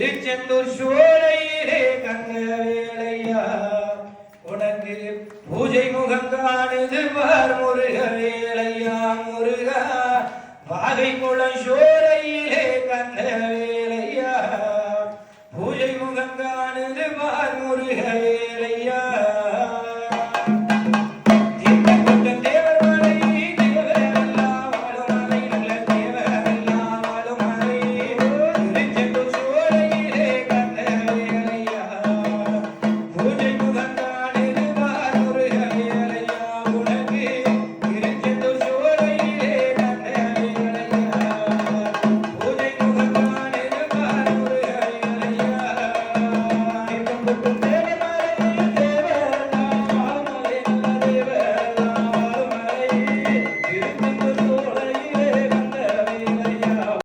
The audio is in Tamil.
திருச்செந்தூர் சோழையிலே கந்த வேலையா? உனக்கு பூஜை முகந்தானது பார் முருக வேலையா முருகா? பாகை குளம் சோழையிலே கந்த வேலையா? பூஜை முகந்தானது பார் முருக Thank you.